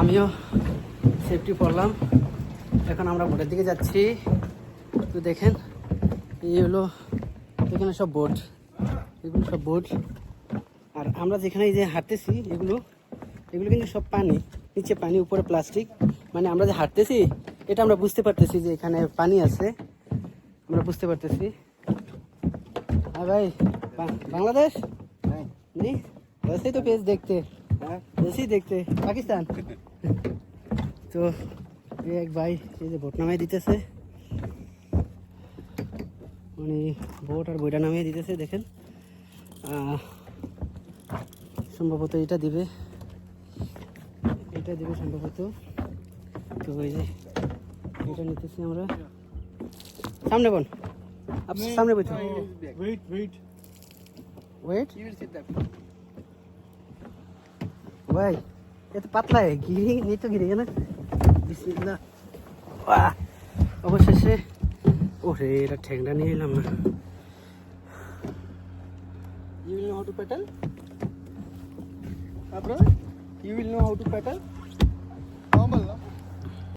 আমিও সেফটি পড়লাম। এখন আমরা বোটের দিকে যাচ্ছি। তো দেখেন এই হলো এখানে সব বোট। এগুলো সব বোট। আর আমরা যেখানে যে হাঁটতেছি এগুলো এগুলো কিন্তু সব পানি নিচে পানি উপরে প্লাস্টিক মানে আমরা যে হাঁটতেছি এটা আমরা বুঝতে পারতেছি যে এখানে পানি আছে। আমরা বুঝতে পারতেছি। হ্যাঁ ভাই বাংলাদেশ? তো পেজ দেখতে। হ্যাঁ বেশি দেখতে। পাকিস্তান। তো এক ভাই এই যে ভোট নামাই দিতেছে। উনি ভোট আর বইটা নামিয়ে দিতেছে দেখেন। সম্ভবত এটা দিবে। এটা দিবে সম্ভবত। তো ওই যে এটা নিতেছি আমরা। সামনে বোন। আপনি সামনে বইতে। ওয়েট ওয়েট ওয়েট ভাই এত পাতলা গিরে এই তো গিরে গেল বিসমিল্লা অবশেষে। ওরে, এটা ঠ্যাংটা নিয়ে এলাম না। You will know how to pedal তারপরে you will know how to pedal